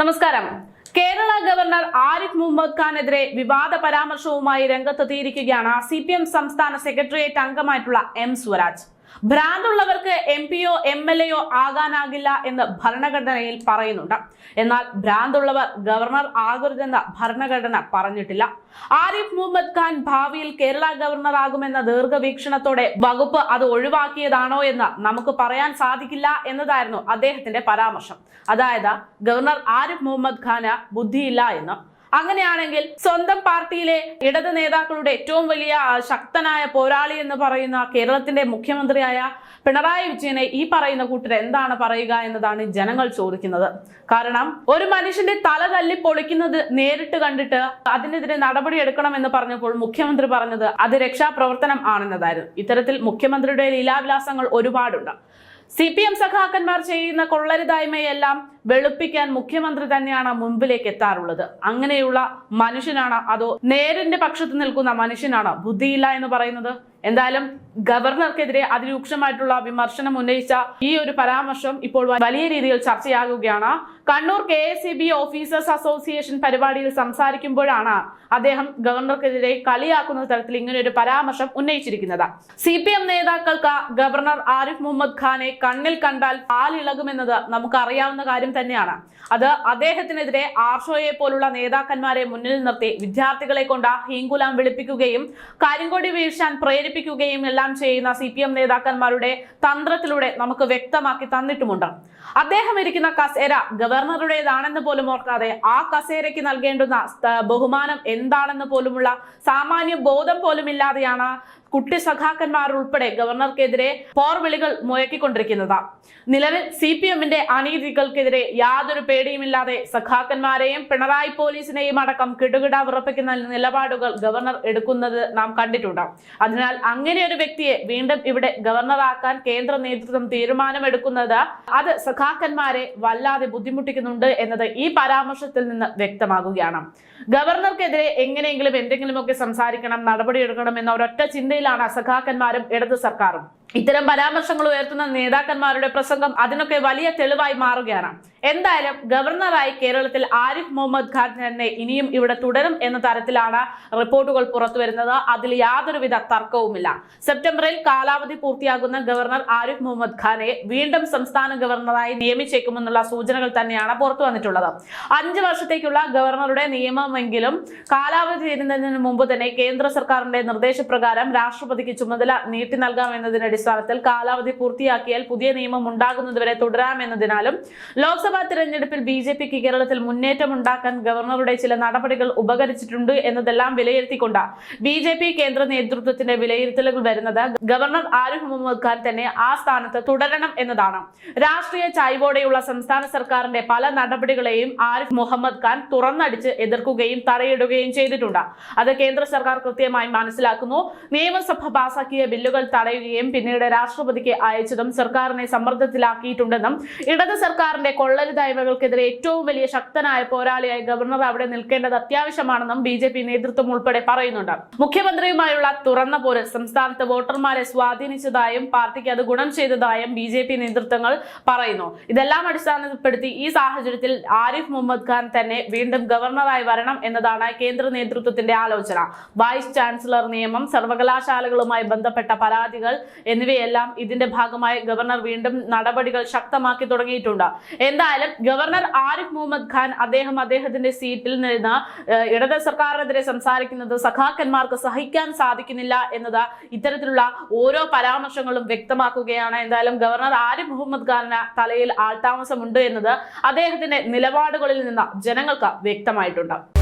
നമസ്കാരം. കേരള ഗവർണർ ആരിഫ് മുഹമ്മദ് ഖാനെതിരെ വിവാദ പരാമർശവുമായി രംഗത്തെത്തിയിരിക്കുകയാണ് സി പി എം സംസ്ഥാന സെക്രട്ടേറിയറ്റ് അംഗമായിട്ടുള്ള എം സ്വരാജ്. ഭ്രാന്തുള്ളവർക്ക് എം പിയോ എം എൽ എയോ ആകാനാകില്ല എന്ന് ഭരണഘടനയിൽ പറയുന്നുണ്ട്. എന്നാൽ ഭ്രാന്തുള്ളവർ ഗവർണർ ആകരുതെന്ന് ഭരണഘടന പറഞ്ഞിട്ടില്ല. ആരിഫ് മുഹമ്മദ് ഖാൻ ഭാവിയിൽ കേരള ഗവർണർ ആകുമെന്ന ദീർഘവീക്ഷണത്തോടെ വകുപ്പ് അത് ഒഴിവാക്കിയതാണോ എന്ന് നമുക്ക് പറയാൻ സാധിക്കില്ല എന്നതായിരുന്നു അദ്ദേഹത്തിന്റെ പരാമർശം. അതായത് ഗവർണർ ആരിഫ് മുഹമ്മദ് ഖാന് ബുദ്ധിയില്ല എന്ന്. അങ്ങനെയാണെങ്കിൽ സ്വന്തം പാർട്ടിയിലെ ഇടത് നേതാക്കളുടെ ഏറ്റവും വലിയ ശക്തനായ പോരാളി എന്ന് പറയുന്ന കേരളത്തിന്റെ മുഖ്യമന്ത്രിയായ പിണറായി വിജയനെ ഈ പറയുന്ന കൂട്ടർ എന്താണ് പറയുക എന്നതാണ് ജനങ്ങൾ ചോദിക്കുന്നത്. കാരണം ഒരു മനുഷ്യന്റെ തല തല്ലി പൊളിക്കുന്നത് നേരിട്ട് കണ്ടിട്ട് അതിനെതിരെ നടപടി എടുക്കണം എന്ന് പറഞ്ഞപ്പോൾ മുഖ്യമന്ത്രി പറഞ്ഞത് അത് രക്ഷാപ്രവർത്തനം ആണെന്നതായിരുന്നു. ഇത്തരത്തിൽ മുഖ്യമന്ത്രിയുടെ ലീലാവിലാസങ്ങൾ ഒരുപാടുണ്ട്. സി പി എം സഖാക്കന്മാർ ചെയ്യുന്ന കൊള്ളരുതായ്മയെല്ലാം വെളുപ്പിക്കാൻ മുഖ്യമന്ത്രി തന്നെയാണ് മുൻപിലേക്ക് എത്താറുള്ളത്. അങ്ങനെയുള്ള മനുഷ്യനാണ് അതോ നേരിന്റെ പക്ഷത്ത് നിൽക്കുന്ന മനുഷ്യനാണ്? ബുദ്ധിയില്ല എന്ന് പറയുന്നത്? എന്തായാലും ഗവർണർക്കെതിരെ അതിരൂക്ഷമായിട്ടുള്ള വിമർശനം ഉന്നയിച്ച ഈ ഒരു പരാമർശം ഇപ്പോൾ വലിയ രീതിയിൽ ചർച്ചയാകുകയാണ്. Kannur K S B officers association പരിപാടിയിൽ സംസാരിക്കുമ്പോഴാണ് അദ്ദേഹം ഗവർണർക്കെതിരെ കളിയാക്കുന്ന തരത്തിൽ ഇങ്ങനെ ഒരു പരാമർശം ഉന്നയിച്ചിരിക്കുന്നത്. സി പി എം നേതാക്കൾക്ക് ഗവർണർ ആരിഫ് മുഹമ്മദ് ഖാനെ കണ്ണിൽ കണ്ടാൽ പാലിളകുമെന്നത് നമുക്ക് അറിയാവുന്ന കാര്യം തന്നെയാണ്. അത് അദ്ദേഹത്തിനെതിരെ ആർഷോയെ പോലുള്ള നേതാക്കന്മാരെ മുന്നിൽ നിർത്തി വിദ്യാർത്ഥികളെ കൊണ്ട് ഹീങ്കുലാം വിളിപ്പിക്കുകയും കരിങ്കൊടി വീഴ്ചാൻ പ്രേരിപ്പിക്കുകയും എല്ലാം ചെയ്യുന്ന സി പി എം നേതാക്കന്മാരുടെ തന്ത്രത്തിലൂടെ നമുക്ക് വ്യക്തമാക്കി തന്നിട്ടുമുണ്ട്. അദ്ദേഹം ഇരിക്കുന്ന കസേര ഗവർണറുടേതാണെന്ന് പോലും ഓർക്കാതെ ആ കസേരയ്ക്ക് നൽകേണ്ടുന്ന ബഹുമാനം എന്താണെന്ന് പോലുമുള്ള സാമാന്യ ബോധം പോലും ഇല്ലാതെയാണ് കുട്ടി സഖാക്കന്മാർ ഉൾപ്പെടെ ഗവർണർക്കെതിരെ പോർവിളികൾ മുഴക്കിക്കൊണ്ടിരിക്കുന്നത്. നിലവിൽ സി പി എമ്മിന്റെ അനീതികൾക്കെതിരെ യാതൊരു പേടിയുമില്ലാതെ സഖാക്കന്മാരെയും പിണറായി പോലീസിനെയും അടക്കം കിടുകിട വിറപ്പിക്കുന്ന നിലപാടുകൾ ഗവർണർ എടുക്കുന്നത് നാം കണ്ടിട്ടുണ്ട്. അതിനാൽ അങ്ങനെ ഒരു വ്യക്തിയെ വീണ്ടും ഇവിടെ ഗവർണറാക്കാൻ കേന്ദ്ര നേതൃത്വം തീരുമാനമെടുക്കുന്നത് അത് സഖാക്കന്മാരെ വല്ലാതെ ബുദ്ധിമുട്ടിക്കുന്നുണ്ട് എന്നത് ഈ പരാമർശത്തിൽ നിന്ന് വ്യക്തമാകുകയാണ്. ഗവർണർക്കെതിരെ എങ്ങനെയെങ്കിലും എന്തെങ്കിലുമൊക്കെ സംസാരിക്കണം നടപടിയെടുക്കണം എന്ന ഒരൊറ്റ ചിന്തയിലാണ് സഖാക്കന്മാരും ഇടത് സർക്കാരും. ഇത്തരം പരാമർശങ്ങൾ ഉയർത്തുന്ന നേതാക്കന്മാരുടെ പ്രസംഗം അതിനൊക്കെ വലിയ തെളിവായി മാറുകയാണ്. എന്തായാലും ഗവർണറായി കേരളത്തിൽ ആരിഫ് മുഹമ്മദ് ഖാൻ തന്നെ ഇനിയും ഇവിടെ തുടരും എന്ന തരത്തിലാണ് റിപ്പോർട്ടുകൾ പുറത്തുവരുന്നത് അതിൽ യാതൊരുവിധ തർക്കവുമില്ല. സെപ്റ്റംബറിൽ കാലാവധി പൂർത്തിയാകുന്ന ഗവർണർ ആരിഫ് മുഹമ്മദ് ഖാനെ വീണ്ടും സംസ്ഥാന ഗവർണറായി നിയമിച്ചേക്കുമെന്നുള്ള സൂചനകൾ തന്നെയാണ് പുറത്തു വന്നിട്ടുള്ളത്. അഞ്ചു വർഷത്തേക്കുള്ള ഗവർണറുടെ നിയമമെങ്കിലും കാലാവധി തീരുന്നതിന് മുമ്പ് തന്നെ കേന്ദ്ര സർക്കാരിന്റെ നിർദ്ദേശപ്രകാരം രാഷ്ട്രപതിക്ക് ചുമതല നീട്ടി നൽകാമെന്നതിന്റെ അടിസ്ഥാനത്തിൽ കാലാവധി പൂർത്തിയാക്കിയാൽ പുതിയ നിയമം ഉണ്ടാകുന്നതുവരെ തുടരാമെന്നതിനാലും ലോക്സഭാ തിരഞ്ഞെടുപ്പിൽ ബി ജെ പിക്ക് കേരളത്തിൽ മുന്നേറ്റം ഉണ്ടാക്കാൻ ഗവർണറുടെ ചില നടപടികൾ ഉപകരിച്ചിട്ടുണ്ട് എന്നതെല്ലാം വിലയിരുത്തിക്കൊണ്ട് ബി ജെ പി കേന്ദ്ര നേതൃത്വത്തിന്റെ വിലയിരുത്തലുകൾ വരുന്നത് ഗവർണർ ആരിഫ് മുഹമ്മദ് ഖാൻ തന്നെ ആ സ്ഥാനത്ത് തുടരണം എന്നതാണ്. രാഷ്ട്രീയ ചായ്വോടെയുള്ള സംസ്ഥാന സർക്കാരിന്റെ പല നടപടികളെയും ആരിഫ് മുഹമ്മദ് ഖാൻ തുറന്നടിച്ച് എതിർക്കുകയും തടയിടുകയും ചെയ്തിട്ടുണ്ട്. അത് കേന്ദ്ര സർക്കാർ കൃത്യമായി മനസ്സിലാക്കുന്നു. നിയമസഭ പാസാക്കിയ ബില്ലുകൾ തടയുകയും പിന്നീട് രാഷ്ട്രപതിക്ക് അയച്ചതും സർക്കാരിനെ സമ്മർദ്ദത്തിലാക്കിയിട്ടുണ്ടെന്നും ഇടത് സർക്കാരിന്റെ കൊള്ളരുതായ്മകൾക്കെതിരെ ഏറ്റവും വലിയ ശക്തനായ പോരാളിയായി ഗവർണർ അവിടെ നിൽക്കേണ്ടത് അത്യാവശ്യമാണെന്നും ബി ജെ പി നേതൃത്വം ഉൾപ്പെടെ പറയുന്നുണ്ട്. മുഖ്യമന്ത്രിയുമായുള്ള തുറന്ന പോര് സംസ്ഥാനത്ത് വോട്ടർമാരെ സ്വാധീനിച്ചതായും പാർട്ടിക്ക് അത് ഗുണം ചെയ്തതായും ബി ജെ പി നേതൃത്വങ്ങൾ പറയുന്നു. ഇതെല്ലാം അടിസ്ഥാനപ്പെടുത്തി ഈ സാഹചര്യത്തിൽ ആരിഫ് മുഹമ്മദ് ഖാൻ തന്നെ വീണ്ടും ഗവർണറായി വരണം എന്നതാണ് കേന്ദ്ര നേതൃത്വത്തിന്റെ ആലോചന. വൈസ് ചാൻസലർ നിയമം സർവകലാശാലകളുമായി ബന്ധപ്പെട്ട പരാതികൾ എന്നിവയെല്ലാം ഇതിന്റെ ഭാഗമായി ഗവർണർ വീണ്ടും നടപടികൾ ശക്തമാക്കി തുടങ്ങിയിട്ടുണ്ട്. എന്തായാലും ഗവർണർ ആരിഫ് മുഹമ്മദ് ഖാൻ അദ്ദേഹം അദ്ദേഹത്തിന്റെ സീറ്റിൽ നിന്ന് ഇടത് സർക്കാരിനെതിരെ സംസാരിക്കുന്നത് സഖാക്കന്മാർക്ക് സഹിക്കാൻ സാധിക്കുന്നില്ല എന്നത് ഇത്തരത്തിലുള്ള ഓരോ പരാമർശങ്ങളും വ്യക്തമാക്കുകയാണ്. എന്തായാലും ഗവർണർ ആരിഫ് മുഹമ്മദ് ഖാന് തലയിൽ ആൾതാമസമുണ്ട് എന്നത് അദ്ദേഹത്തിന്റെ നിലപാടുകളിൽ നിന്ന് ജനങ്ങൾക്ക് വ്യക്തമായിട്ടുണ്ട്.